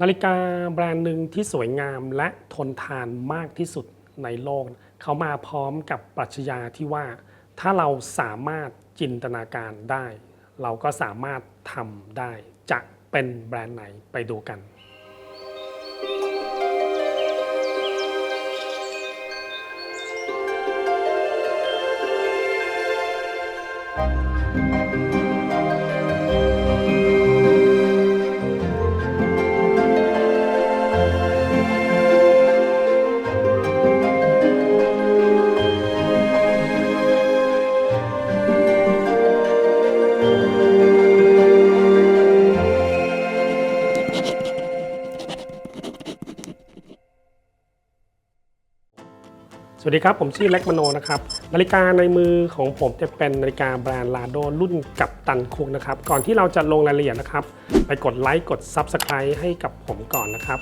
นาฬิกาแบรนด์หนึ่งที่สวยงามและทนทานมากที่สุดในโลก เขามาพร้อมกับปรัชญาที่ว่า ถ้าเราสามารถจินตนาการได้ เราก็สามารถทำได้ จะเป็นแบรนด์ไหนไปดูกัน สวัสดีครับ ผมชื่อเล็กมโนนะครับ นาฬิกาในมือของผมจะเป็นนาฬิกาแบรนด์ลาโดรุ่นกับตันคุกนะครับ ก่อนที่เราจะลงรายละเอียดนะครับ ไปกดไลค์กด Subscribe ให้กับผมก่อนนะครับ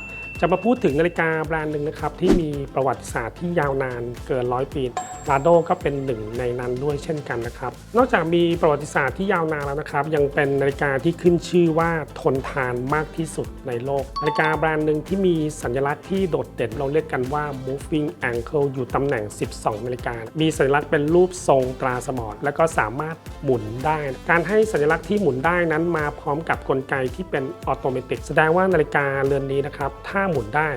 จะมาพูดถึงนาฬิกาแบรนด์หนึ่งนะครับที่มีประวัติศาสตร์ที่ยาวนานเกินร้อยปีลาโดก็เป็นหนึ่งในนั้นด้วยเช่นกันนะครับ นอกจากมีประวัติศาสตร์ที่ยาวนานแล้วนะครับ ยังเป็นนาฬิกาที่ขึ้นชื่อว่าทนทานมากที่สุดในโลก นาฬิกาแบรนด์หนึ่งที่มีสัญลักษณ์ที่โดดเด่นเราเรียกกันว่า moving ankle อยู่ตำแหน่ง 12 นาฬิกา มีสัญลักษณ์เป็นรูปทรงตราสมอดและก็สามารถ หมุนได้ การให้สัญลักษณ์ที่หมุนได้นั้นมาพร้อมกับกลไกที่เป็นออโตเมติกแสดงว่านาฬิกาเรือนนี้นะครับถ้าหมุนได้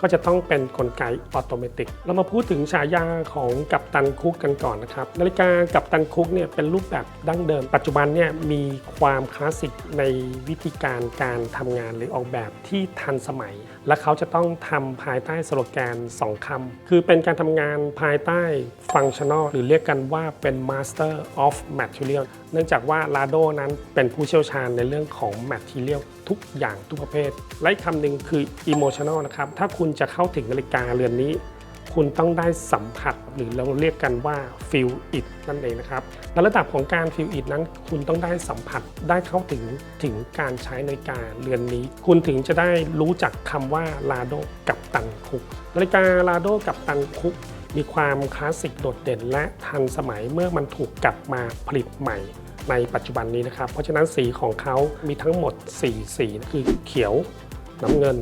ก็จะต้องเป็นกลไกออโตเมติก เรามาพูดถึงฉายาของกัปตันคุกกันก่อนนะครับ นาฬิกากัปตันคุกเนี่ยเป็นรูปแบบดั้งเดิม ปัจจุบันเนี่ยมีความคลาสสิกในวิธีการการทำงานหรือออกแบบที่ทันสมัย และเขาจะต้องทำภายใต้สโลแกน 2 คำ คือเป็นการทำงานภายใต้ฟังชั่นอลหรือเรียกกันว่าเป็น Master of Material เนื่องจากว่าลาโดนั้นเป็นผู้เชี่ยวชาญในเรื่องของ Material ทุกอย่างทุกประเภท และคำหนึ่งคือ emotional นะครับ ถ้าคุณจะเข้าถึงนาฬิกาเรือนนี้ คุณต้องได้สัมผัสหรือเราเรียกกันว่า feel it นั่นเองนะครับและระดับของการ feel it นั้น คุณต้องได้สัมผัสได้เข้าถึงถึงการใช้นาฬิกาเรือนนี้ คุณถึงจะได้รู้จักคำว่าลาโดกับตันคุกนาฬิกาลาโดกับตันคุก มีความคลาสสิกโดดเด่น และทันสมัยเมื่อมันถูกกลับมาผลิตใหม่ในปัจจุบันนี้นะครับ เพราะฉะนั้นสีของเขามีทั้งหมด 4 สี คือเขียว น้ำเงิน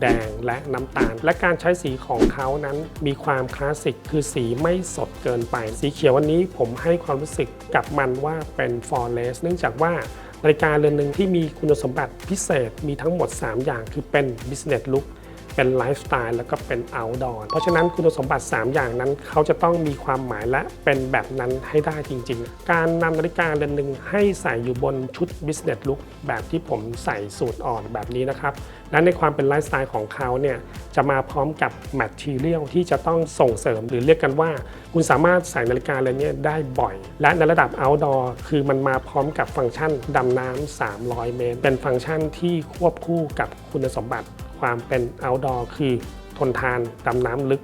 แดงและน้ำตาล และการใช้สีของเขานั้นมีความคลาสสิกคือสีไม่สดเกินไป สีเขียววันนี้ผมให้ความรู้สึกกับมันว่าเป็นฟอร์เรสเนื่องจากว่านาฬิกาเรือนหนึ่งที่มีคุณสมบัติพิเศษมีทั้งหมด 3 อย่างคือเป็น business look เป็นไลฟ์สไตล์แล้วก็เป็น outdoor เพราะฉะนั้นคุณสมบัติ 3 อย่างนั้น เขาจะต้องมีความหมายและเป็นแบบนั้นให้ได้จริง ๆ การนำนาฬิกาเรือนหนึ่งให้ใส่อยู่บนชุด business look แบบที่ผมใส่สูตรอ่อนแบบนี้นะครับและในความเป็นไลฟ์สไตล์ของเขาเนี่ยจะมาพร้อมกับ material ที่จะต้องส่งเสริมหรือเรียกกันว่า คุณสามารถใส่นาฬิกาเรือนนี้ได้บ่อย และในระดับ outdoor คือมันมาพร้อมกับฟังก์ชันดำน้ำ300 เมตร เป็นฟังก์ชันที่ควบคู่กับคุณสมบัติ ความเป็น outdoor คือทนทานดำน้ำลึก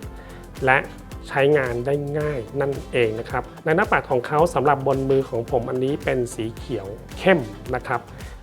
และใช้งานได้ง่ายนั่นเองนะครับในหน้าปัดของเขาสำหรับบนมือของผมอันนี้เป็นสีเขียวเข้มนะครับ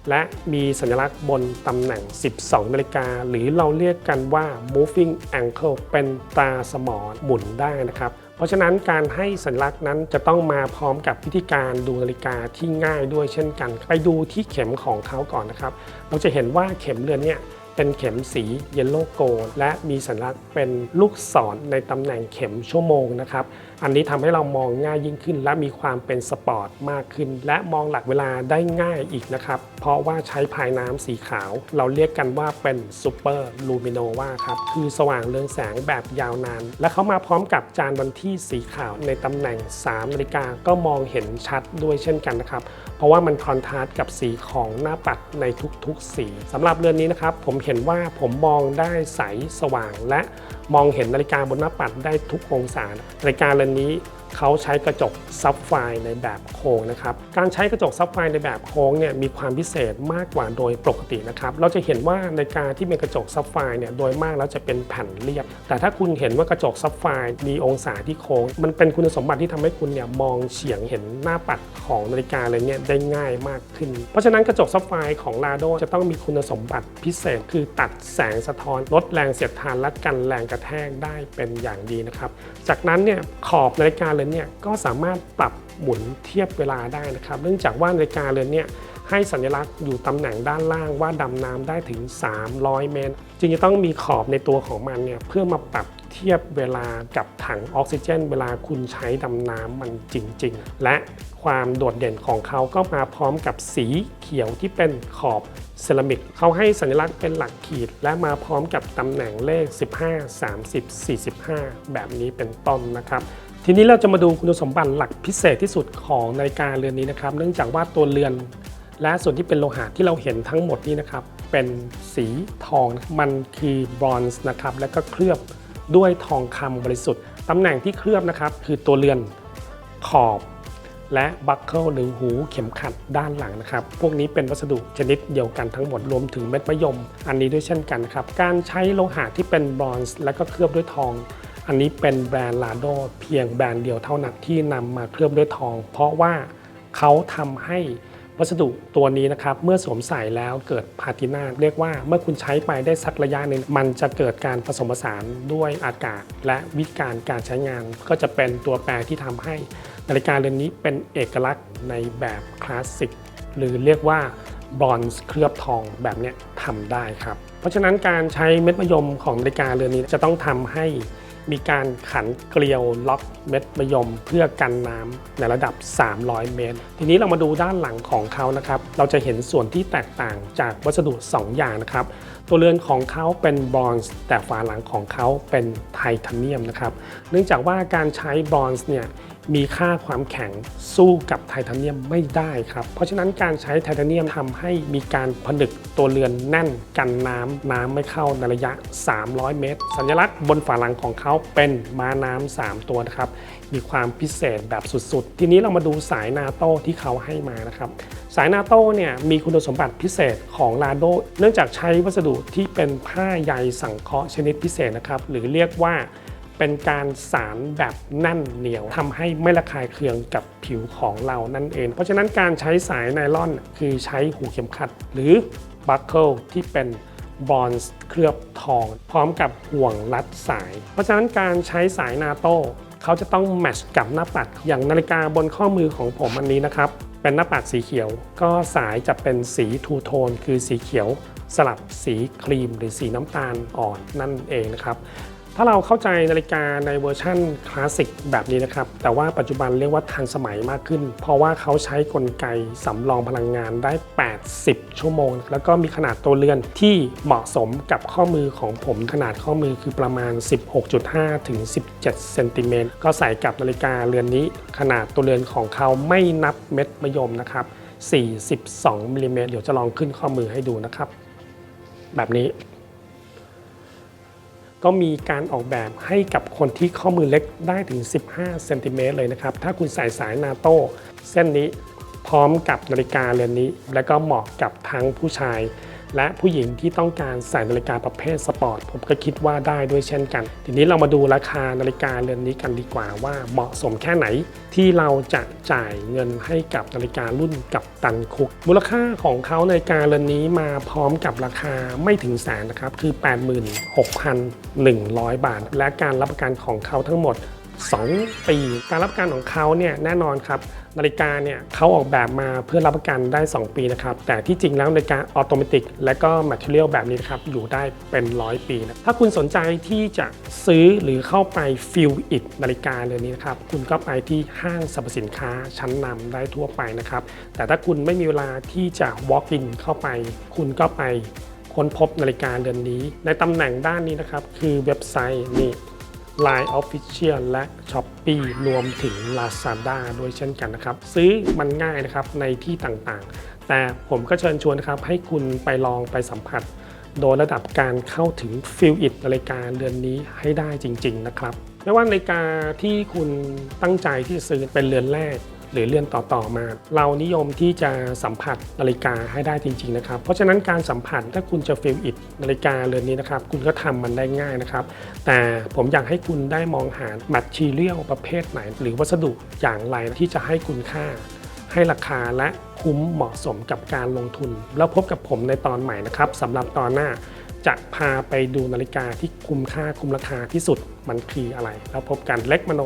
และมีสัญลักษณ์บนตำแหน่ง 12 นาฬิกา หรือเราเรียกกันว่า moving ankle เป็นตาสมอหมุนได้นะครับ เพราะฉะนั้นการให้สัญลักษณ์นั้นจะต้องมาพร้อมกับวิธีการดูนาฬิกาที่ง่ายด้วยเช่นกัน ไปดูที่เข็มของเขาก่อนนะครับ เราจะเห็นว่าเข็มเรือนเนี่ย เป็นเข็มสีเยลโล่โกลด์และมีสัญลักษณ์เป็นลูกศรในตำแหน่งเข็มชั่วโมงนะครับอันนี้ทำให้เรามองง่ายยิ่งขึ้น และมีความเป็นสปอร์ตมากขึ้น และมองหลักเวลาได้ง่ายอีกนะครับ เพราะว่าใช้ภายน้ำสีขาว เราเรียกกันว่าเป็นซูเปอร์ลูมิโนวาครับ คือสว่างเรืองแสงแบบยาวนาน และเขามาพร้อมกับจานวันที่สีขาวในตำแหน่ง3นาฬิกาก็มองเห็นชัดด้วยเช่นกันนะครับ เพราะว่ามันคอนทราสต์กับสีของหน้าปัดในทุกๆ สีสำหรับเรือนนี้นะครับผมเห็นว่าผมมองได้ใสสว่าง และมองเห็นนาฬิกาบนหน้าปัดได้ทุกองศานาฬิกาเรือนนี้ เขาใช้กระจกซับไฟในแบบโค้งนะครับ การใช้กระจกซับไฟในแบบโค้งเนี่ยมีความพิเศษมากกว่าโดยปกตินะครับ เราจะเห็นว่านาฬิกาที่เป็นกระจกซับไฟเนี่ยโดยมากแล้วจะเป็นแผ่นเรียบ แต่ถ้าคุณเห็นว่ากระจกซับไฟมีองศาที่โค้ง มันเป็นคุณสมบัติที่ทำให้คุณเนี่ยมองเฉียงเห็นหน้าปัดของนาฬิกาเลยเนี่ยได้ง่ายมากขึ้น เพราะฉะนั้นกระจกซับไฟของลาโดจะต้องมีคุณสมบัติพิเศษ คือตัดแสงสะท้อนลดแรงเสียดทานและกันแรงกระแทกได้เป็นอย่างดีนะครับ จากนั้นเนี่ยขอบนาฬิกาเลยเนี่ยก็สามารถปรับหมุนเทียบเวลาได้นะครับ เนื่องจากว่านาฬิกาเรือนเนี้ยให้สัญลักษณ์อยู่ตำแหน่งด้านล่างว่าดำน้ำได้ถึง 300 เมตร จึงจะต้องมีขอบในตัวของมันเนี่ยเพื่อมาปรับเทียบเวลากับถังออกซิเจน เวลาคุณใช้ดำน้ำมันจริง ๆ และความโดดเด่นของเขาก็มาพร้อมกับสีเขียวที่เป็นขอบเซรามิกเขาให้สัญลักษณ์เป็นหลักขีด และมาพร้อมกับตำแหน่งเลข 15 30 45 แบบนี้เป็นต้นนะครับ ทีนี้เราจะมาดูคุณสมบัติหลักพิเศษที่สุดของนาฬิกาเรือนนี้นะครับ เนื่องจากว่าตัวเรือนและส่วนที่เป็นโลหะที่เราเห็นทั้งหมดนี้นะครับ เป็นสีทองมันคือบรอนซ์นะครับ และก็เคลือบด้วยทองคำบริสุทธิ์ตำแหน่งที่เคลือบนะครับ คือตัวเรือนขอบและบัคเกิลหรือหูเข็มขัดด้านหลังนะครับ พวกนี้เป็นวัสดุชนิดเดียวกันทั้งหมดรวมถึงเม็ดมะยม อันนี้ด้วยเช่นกันครับ การใช้โลหะที่เป็นบรอนซ์และก็เคลือบด้วยทอง อันนี้เป็นแบรนด์ลาโดเพียงแบรนด์เดียวเท่านั้นที่นำมาเคลือบด้วยทอง เพราะว่าเขาทำให้วัสดุตัวนี้นะครับเมื่อสวมใส่แล้วเกิดพาตินาเรียกว่าเมื่อคุณใช้ไปได้สักระยะหนึ่งมันจะเกิดการผสมผสานด้วยอากาศ และวิธีการการใช้งาน ก็จะเป็นตัวแปรที่ทำให้นาฬิกาเรือนนี้เป็นเอกลักษณ์ในแบบคลาสสิกหรือเรียกว่าบรอนซ์เคลือบทองแบบนี้ทำได้ครับ เพราะฉะนั้นการใช้เม็ดมะยมของนาฬิกาเรือนนี้จะต้องทำให้ มีการขันเกลียวล็อกเม็ดมะยมเพื่อกันน้ำในระดับ 300 เมตร ทีนี้เรามาดูด้านหลังของเขานะครับ เราจะเห็นส่วนที่แตกต่างจากวัสดุ 2 อย่างนะครับ ตัวเรือนของเขาเป็นบรอนซ์แต่ฝาหลังของเขาเป็นไทเทเนียมนะครับ เนื่องจากว่าการใช้บรอนซ์เนี่ยมีค่าความแข็งสู้กับไทเทเนียมไม่ได้ครับ เพราะฉะนั้นการใช้ไทเทเนียมทำให้มีการผนึกตัวเรือนแน่นกันน้ำน้ำไม่เข้าในระยะ 300 เมตร สัญลักษณ์บนฝาหลังของเขาเป็นม้าน้ำ3ตัวนะครับ มีความพิเศษแบบสุดๆ ทีนี้เรามาดูสายนาโต้ที่เขาให้มานะครับ สายนาโต้เนี่ยมีคุณสมบัติพิเศษของลาโดเนื่องจากใช้วัสดุที่เป็นผ้าใยสังเคราะห์ชนิดพิเศษนะครับ หรือเรียกว่าเป็นการสารแบบแน่นเหนียวทำให้ไม่ระคายเคืองกับผิวของเรานั่นเอง เพราะฉะนั้นการใช้สายไนลอนคือใช้หูเข็มขัด หรือบัคเกิลที่เป็นบอนส์เคลือบทอง พร้อมกับห่วงรัดสาย เพราะฉะนั้นการใช้สายนาโต้ เขาจะต้องแมชกับหน้าปัด อย่างนาฬิกาบนข้อมือของผมอันนี้นะครับ เป็นหน้าปัดสีเขียว ก็สายจะเป็นสีทูโทนคือสีเขียว สลับสีครีมหรือสีน้ำตาลอ่อนนั่นเองนะครับ ถ้าเราเข้าใจนาฬิกาในเวอร์ชั่นคลาสสิกแบบนี้นะครับ แต่ว่าปัจจุบันเรียกว่าทันสมัยมากขึ้น เพราะว่าเขาใช้กลไกสำรองพลังงานได้ 80 ชั่วโมง แล้วก็มีขนาดตัวเรือนที่เหมาะสมกับข้อมือของผม ขนาดข้อมือคือประมาณ 16.5 ถึง 17 เซนติเมตร ก็ใส่กับนาฬิกาเรือนนี้ ขนาดตัวเรือนของเขาไม่นับเม็ดมะยมนะครับ 42มิลลิเมตรเดี๋ยวจะลองขึ้นข้อมือให้ดูนะครับ แบบนี้ ก็มีการออกแบบให้กับคนที่ข้อมือเล็กได้ถึง 15 เซนติเมตรเลยนะครับ ถ้าคุณใส่สายนาโต้เส้นนี้พร้อมกับนาฬิกาเรือนนี้ และก็เหมาะกับทั้งผู้ชาย และผู้หญิงที่ต้องการใส่นาฬิกาประเภทสปอร์ตผมก็คิดว่าได้ด้วยเช่นกัน ทีนี้เรามาดูราคานาฬิกาเรือนนี้กันดีกว่าว่าเหมาะสมแค่ไหน ที่เราจะจ่ายเงินให้กับนาฬิการุ่นกับตันคุก มูลค่าของเขานาฬิกาเรือนนี้มาพร้อมกับราคาไม่ถึงแสนนะครับคือ 86,100 บาท และการรับประกันของเขาทั้งหมด 2 ปี การรับประกันของเขาเนี่ยแน่นอนครับ นาฬิกาเนี่ยเขาออกแบบมาเพื่อรับประกันได้ 2 ปีนะครับ แต่ที่จริงแล้วนาฬิกาออโตเมติกและก็แมทเทียลแบบนี้นะครับ อยู่ได้เป็นร้อยปีนะถ้าคุณสนใจที่จะซื้อหรือเข้าไปฟิลอิดนาฬิกาเรือนนี้นะครับ คุณก็ไปที่ห้างสรรพสินค้าชั้นนำได้ทั่วไปนะครับ แต่ถ้าคุณไม่มีเวลาที่จะ walk in เข้าไป คุณก็ไปค้นพบนาฬิกาเรือนนี้ ในตำแหน่งด้านนี้นะครับ คือเว็บไซต์นี่ Line Official และ s h o p e e รวมถึง Lazada ด้วยเช่นกันนะครับ ซื้อมันง่ายนะครับในที่ต่างๆ แต่ผมก็เชิญชวนนะครับให้คุณไปลองไปสัมผัส โดยระดับการเข้าถึงฟิลอิดนาฬิกาเดือนนี้ให้ได้จริง ๆ นะครับไม่ว่านาฬิกาที่คุณตั้งใจที่จะซื้อเป็นเรือนแรก หรือเรือนต่อๆมา เรานิยมที่จะสัมผัสนาฬิกาให้ได้จริงๆนะครับ เพราะฉะนั้นการสัมผัสถ้าคุณจะฟิลอิดนาฬิกาเรือนนี้นะครับ คุณก็ทำมันได้ง่ายนะครับ แต่ผมอยากให้คุณได้มองหาแมทชีเรียลประเภทไหน หรือวัสดุอย่างไรที่จะให้คุณค่า ให้ราคาและคุ้มเหมาะสมกับการลงทุน แล้วพบกับผมในตอนใหม่นะครับสำหรับตอนหน้าจะพาไปดูนาฬิกาที่คุ้มค่าคุ้มราคาที่สุดมันคืออะไร แล้วพบกันเล็กมโน